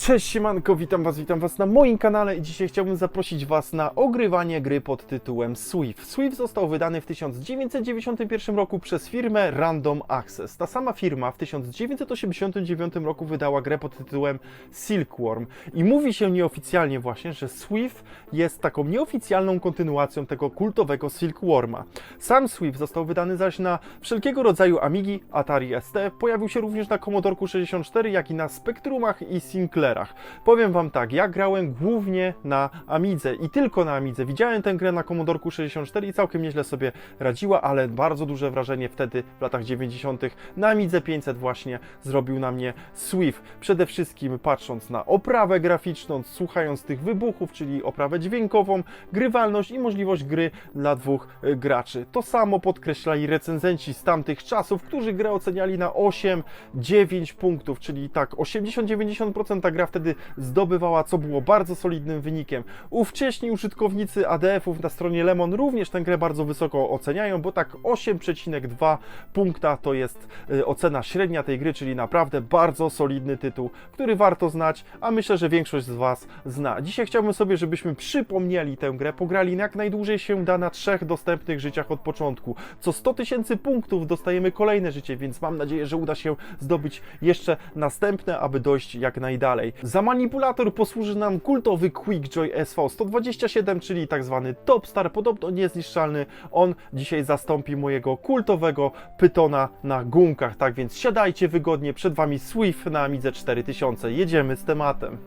Cześć siemanko, witam was, witam was na moim kanale i dzisiaj chciałbym zaprosić was na ogrywanie gry pod tytułem Swift. Swift został wydany w 1991 roku przez firmę Random Access. Ta sama firma w 1989 roku wydała grę pod tytułem Silkworm i mówi się nieoficjalnie właśnie, że Swift jest taką nieoficjalną kontynuacją tego kultowego Silkworma. Sam Swift został wydany zaś na wszelkiego rodzaju Amigi, Atari ST, pojawił się również na Commodore 64, jak i na Spectrumach i Sinclairach. Powiem wam tak, ja grałem głównie na Amidze i tylko na Amidze. Widziałem tę grę na Commodore 64 i całkiem nieźle sobie radziła, ale bardzo duże wrażenie wtedy w latach 90. na Amidze 500 właśnie zrobił na mnie Swift. Przede wszystkim patrząc na oprawę graficzną, słuchając tych wybuchów, czyli oprawę dźwiękową, grywalność i możliwość gry dla dwóch y, graczy. To samo podkreślali recenzenci z tamtych czasów, którzy grę oceniali na 8-9 punktów, czyli tak 80-90% ta gra wtedy zdobywała, co było bardzo solidnym wynikiem. Ówcześni użytkownicy ADF-ów na stronie Lemon również tę grę bardzo wysoko oceniają, bo tak 8,2 punkta to jest y, ocena średnia tej gry, czyli naprawdę bardzo solidny tytuł, który warto znać, a myślę, że większość z Was zna. Dzisiaj chciałbym sobie, żebyśmy przypomnieli tę grę, pograli jak najdłużej się da na trzech dostępnych życiach od początku. Co 100 tysięcy punktów dostajemy kolejne życie, więc mam nadzieję, że uda się zdobyć jeszcze następne, aby dojść jak najdalej. Za manipulator posłuży nam kultowy Quickjoy SV127, czyli tak zwany Top Star, podobno niezniszczalny. On dzisiaj zastąpi mojego kultowego Pytona na gumkach, tak więc siadajcie wygodnie, przed Wami Swift na Amidze 4000. Jedziemy z tematem.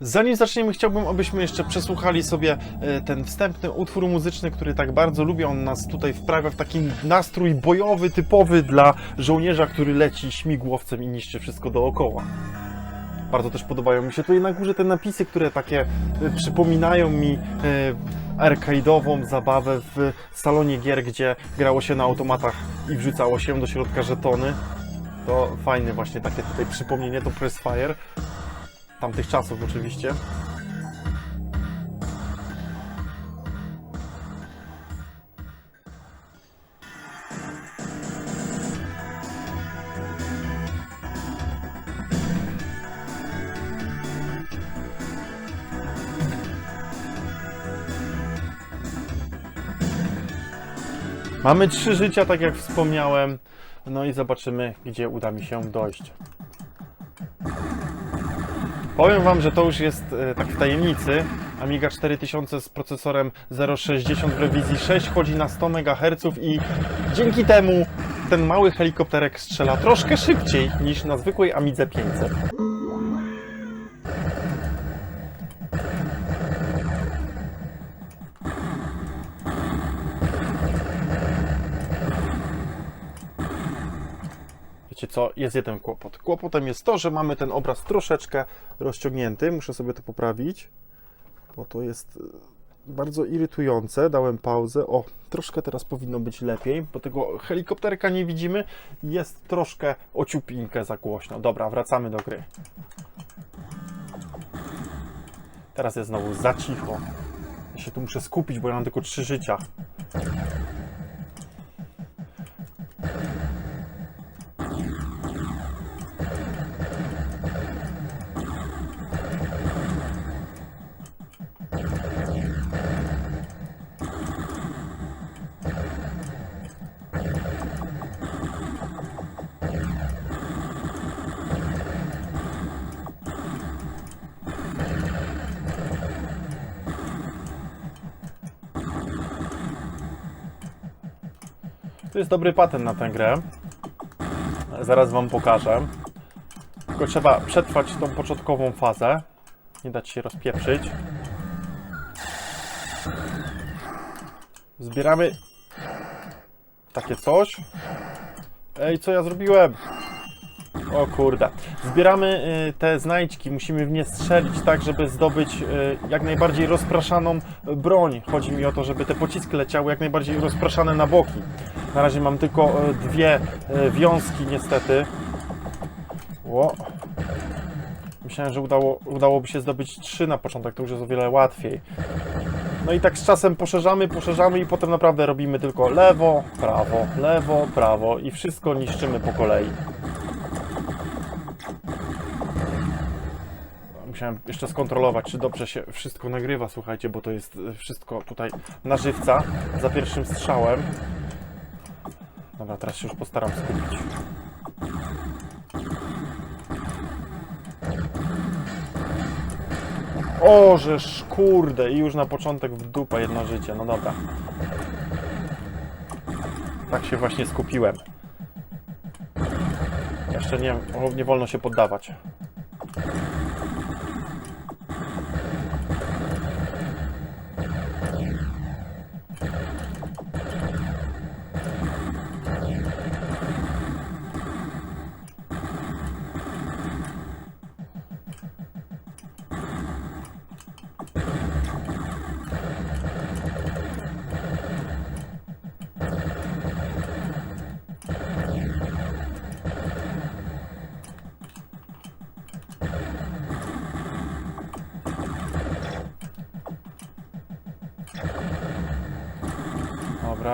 Zanim zaczniemy, chciałbym, abyśmy jeszcze przesłuchali sobie e, ten wstępny utwór muzyczny, który tak bardzo lubię. On nas tutaj wprawia w taki nastrój bojowy, typowy dla żołnierza, który leci śmigłowcem i niszczy wszystko dookoła. Bardzo też podobają mi się tutaj na górze te napisy, które takie e, przypominają mi e, arcade'ową zabawę w salonie gier, gdzie grało się na automatach i wrzucało się do środka żetony. To fajne właśnie takie tutaj przypomnienie, to Pressfire tamtych czasów oczywiście. Mamy trzy życia, tak jak wspomniałem. No i zobaczymy, gdzie uda mi się dojść. Powiem Wam, że to już jest e, tak w tajemnicy. Amiga 4000 z procesorem 060 w rewizji 6 chodzi na 100 MHz i dzięki temu ten mały helikopterek strzela troszkę szybciej niż na zwykłej Amidze 500. Wiecie co, jest jeden kłopot. Kłopotem jest to, że mamy ten obraz troszeczkę rozciągnięty. Muszę sobie to poprawić, bo to jest e, bardzo irytujące. Dałem pauzę. O, troszkę teraz powinno być lepiej, bo tego helikopterka nie widzimy. Jest troszkę ociupinkę za głośno. Dobra, wracamy do gry. Teraz jest znowu za cicho. Ja się tu muszę skupić, bo ja mam tylko trzy życia. To jest dobry patent na tę grę. Zaraz Wam pokażę. Tylko trzeba przetrwać tą początkową fazę. Nie dać się rozpieprzyć. Zbieramy takie coś. Ej, co ja zrobiłem? O kurde. Zbieramy y, te znajdźki, musimy w nie strzelić tak, żeby zdobyć y, jak najbardziej rozpraszaną broń. Chodzi mi o to, żeby te pociski leciały jak najbardziej rozpraszane na boki. Na razie mam tylko y, dwie y, wiązki niestety. Ło. Myślałem, że udało, udałoby się zdobyć trzy na początek, to już jest o wiele łatwiej. No i tak z czasem poszerzamy, poszerzamy i potem naprawdę robimy tylko lewo, prawo, lewo, prawo i wszystko niszczymy po kolei. Musiałem jeszcze skontrolować, czy dobrze się wszystko nagrywa, słuchajcie, bo to jest e, wszystko tutaj na żywca, za pierwszym strzałem. Dobra, teraz się już postaram skupić. O, żeż kurde, i już na początek w dupę jedno życie, no dobra. Tak się właśnie skupiłem. Jeszcze nie, nie wolno się poddawać.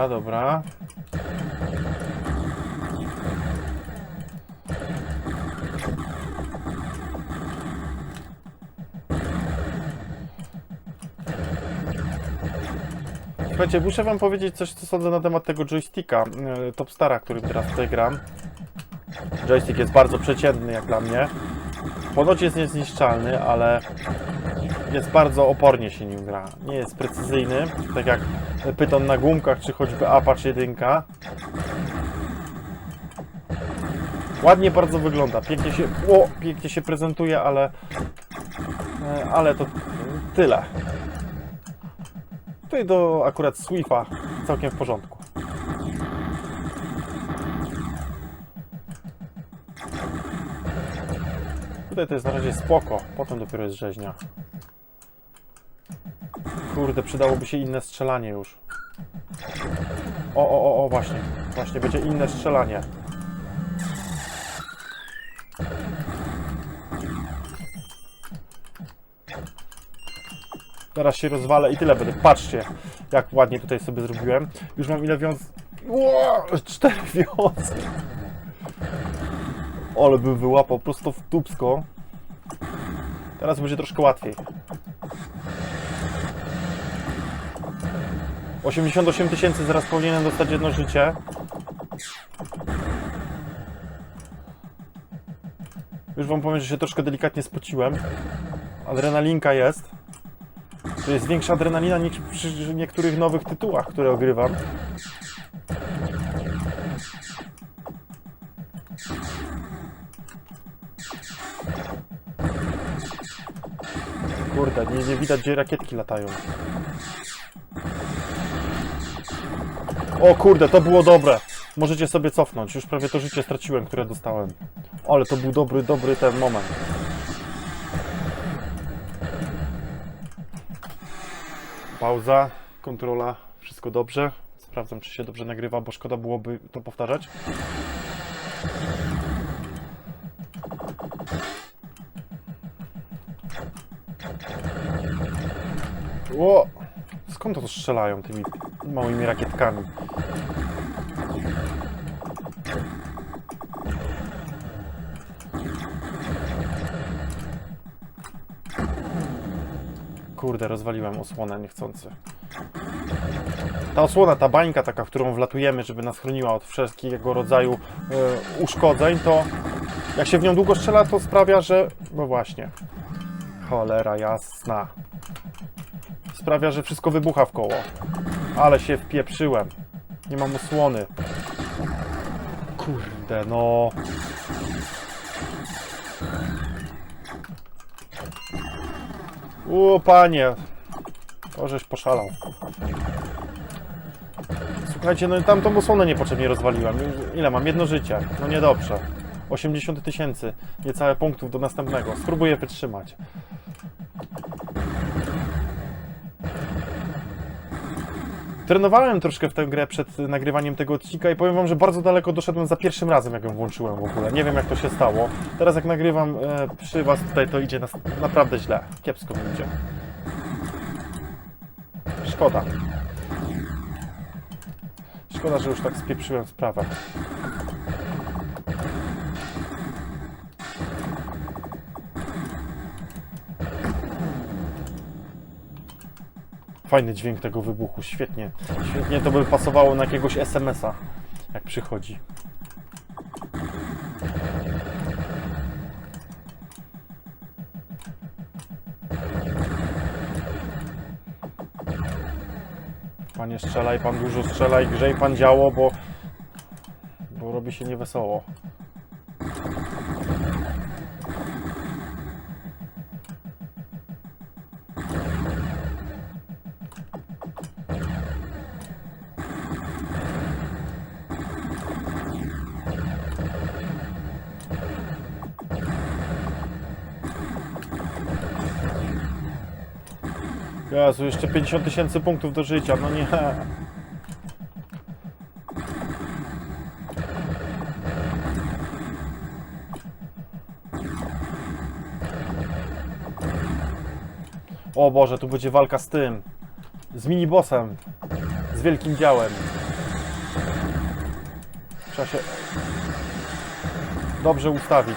Dobra. Słuchajcie, muszę wam powiedzieć coś, co sądzę na temat tego joysticka yy, Topstara, którym teraz tutaj gram. Joystick jest bardzo przeciętny jak dla mnie. Ponoć jest niezniszczalny, ale jest bardzo opornie się nim gra. Nie jest precyzyjny, tak jak Python na gumkach, czy choćby Apache 1. Ładnie bardzo wygląda, pięknie się, o, pięknie się prezentuje, ale, e, ale to tyle. Tutaj do akurat Swifta całkiem w porządku. Tutaj to jest na razie spoko, potem dopiero jest rzeźnia. Kurde, przydałoby się inne strzelanie już. O, o, o, o, właśnie. Właśnie, będzie inne strzelanie. Teraz się rozwalę i tyle będę. Patrzcie, jak ładnie tutaj sobie zrobiłem. Już mam ile wiąz... Ło, cztery wiązki. Ale bym wyłapał prosto w tubsko. Teraz będzie troszkę łatwiej. 88 tysięcy, zaraz powinienem dostać jedno życie. Już wam powiem, że się troszkę delikatnie spociłem. Adrenalinka jest. To jest większa adrenalina niż przy niektórych nowych tytułach, które ogrywam. Kurde, nie, nie widać gdzie rakietki latają. O kurde, to było dobre. Możecie sobie cofnąć. Już prawie to życie straciłem, które dostałem. Ale to był dobry, dobry ten moment. Pauza, kontrola, wszystko dobrze. Sprawdzam, czy się dobrze nagrywa, bo szkoda byłoby to powtarzać. Ło! Skąd to strzelają tymi małymi rakietkami? Kurde, rozwaliłem osłonę niechcący. Ta osłona, ta bańka taka, w którą wlatujemy, żeby nas chroniła od wszelkiego rodzaju e, uszkodzeń, to jak się w nią długo strzela, to sprawia, że... No właśnie. Cholera jasna. Sprawia, że wszystko wybucha w koło. Ale się wpieprzyłem. Nie mam osłony. Kurde, no. O, panie. To żeś poszalał. Słuchajcie, no tam tą osłonę niepotrzebnie rozwaliłem. Ile mam? Jedno życie. No niedobrze. 80 tysięcy. Niecałe punktów do następnego. Spróbuję wytrzymać. Trenowałem troszkę w tę grę przed nagrywaniem tego odcinka i powiem wam, że bardzo daleko doszedłem za pierwszym razem, jak ją włączyłem w ogóle. Nie wiem, jak to się stało. Teraz jak nagrywam e, przy was tutaj, to idzie naprawdę źle. Kiepsko mi idzie. Szkoda. Szkoda, że już tak spieprzyłem sprawę. Fajny dźwięk tego wybuchu, świetnie. Świetnie to by pasowało na jakiegoś SMS-a, jak przychodzi. Panie strzelaj, pan dużo strzelaj, grzej pan działo, bo, bo robi się niewesoło. Jezu, jeszcze 50 tysięcy punktów do życia, no nie. O Boże, tu będzie walka z tym. Z minibossem. Z wielkim działem. Trzeba się dobrze ustawić.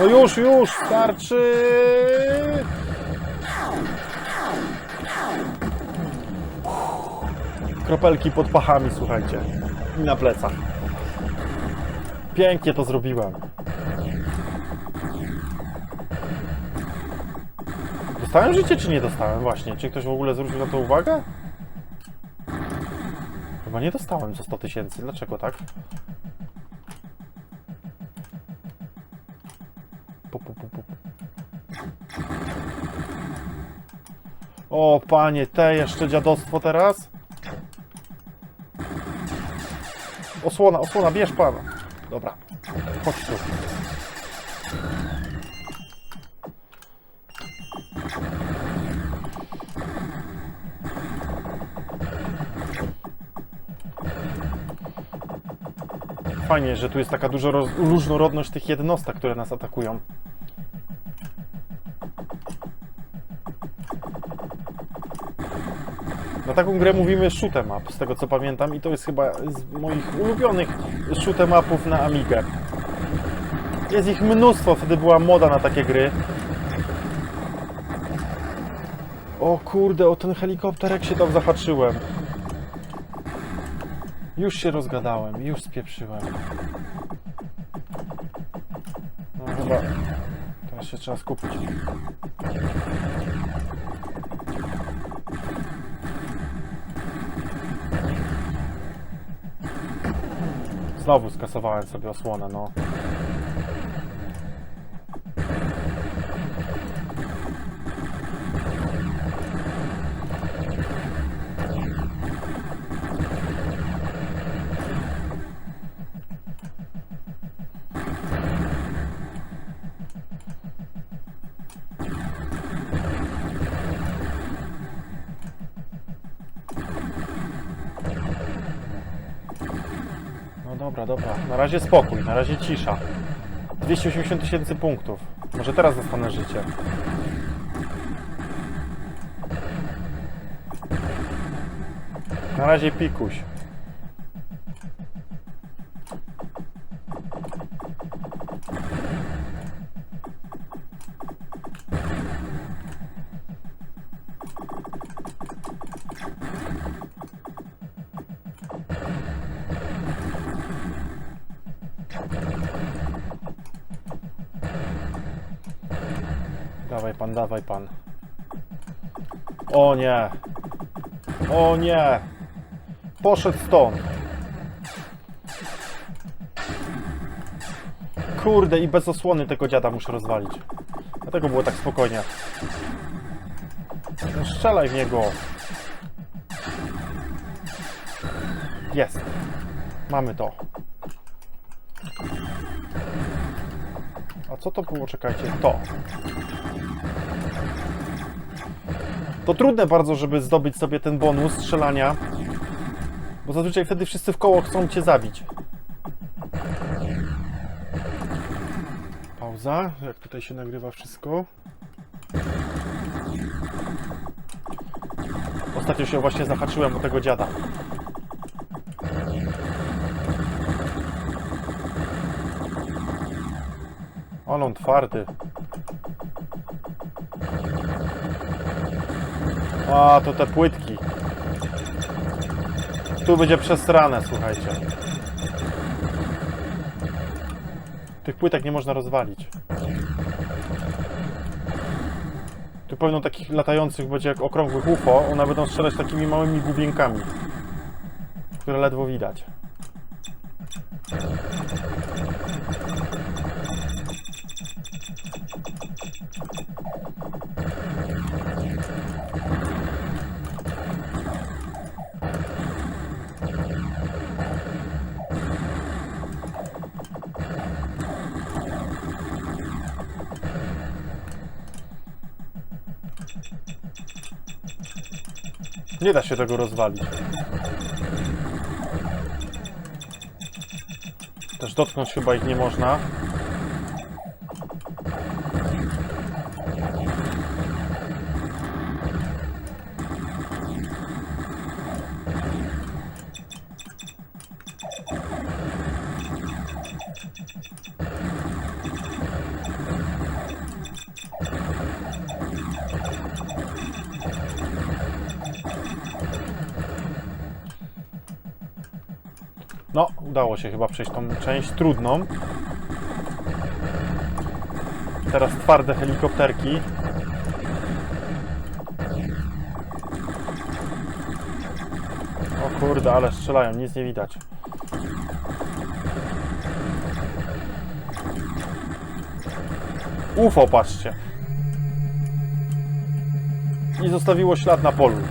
No już, już, starczy! Kropelki pod pachami, słuchajcie. I na plecach. Pięknie to zrobiłem. Dostałem życie, czy nie dostałem? Właśnie. Czy ktoś w ogóle zwrócił na to uwagę? Chyba nie dostałem za 100 tysięcy. Dlaczego tak? O, panie, te jeszcze dziadostwo teraz? Osłona, osłona, bierz pan. Dobra, chodź tu. Fajnie, że tu jest taka duża różnorodność tych jednostek, które nas atakują. Na taką grę mówimy shoot'em up, z tego co pamiętam, i to jest chyba z moich ulubionych shoot'em upów na Amigę. Jest ich mnóstwo, wtedy była moda na takie gry. O kurde, o ten helikopterek się tam zahaczyłem. Już się rozgadałem, już spieprzyłem. No chyba teraz się trzeba skupić. Znowu skasowałem sobie osłonę, no. Dobra, dobra. Na razie spokój, na razie cisza. 280 tysięcy punktów. Może teraz dostanę życie. Na razie pikuś. Dawaj pan, dawaj pan. O nie. O nie. Poszedł stąd. Kurde, i bez osłony tego dziada muszę rozwalić. Dlatego było tak spokojnie. No, strzelaj w niego. Jest. Mamy to. A co to było? Czekajcie. To. To trudne bardzo, żeby zdobyć sobie ten bonus strzelania. Bo zazwyczaj wtedy wszyscy w koło chcą cię zabić. Pauza, jak tutaj się nagrywa wszystko. Ostatnio się właśnie zahaczyłem o tego dziada. Ale on twardy. A, to te płytki. Tu będzie przesrane, słuchajcie. Tych płytek nie można rozwalić. Tu pełno takich latających będzie jak okrągłych UFO. One będą strzelać takimi małymi główienkami, które ledwo widać. Nie da się tego rozwalić. Też dotknąć chyba ich nie można. Udało się chyba przejść tą część trudną. Teraz twarde helikopterki. O kurde, ale strzelają, nic nie widać. UFO, patrzcie. I zostawiło ślad na polu.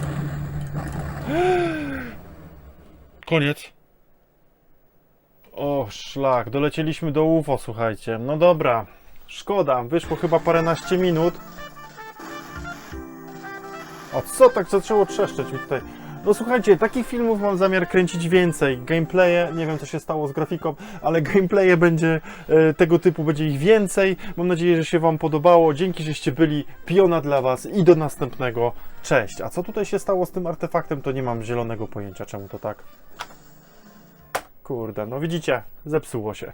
Koniec. O, szlak, dolecieliśmy do UFO, słuchajcie. No dobra, szkoda, wyszło chyba paręnaście minut. A co tak zaczęło trzeszczeć mi tutaj? No słuchajcie, takich filmów mam zamiar kręcić więcej. Gameplaye, nie wiem co się stało z grafiką, ale gameplaye będzie e, tego typu, będzie ich więcej. Mam nadzieję, że się Wam podobało. Dzięki, żeście byli. Piona dla Was i do następnego. Cześć. A co tutaj się stało z tym artefaktem, to nie mam zielonego pojęcia, czemu to tak. Kurde, no widzicie, zepsuło się.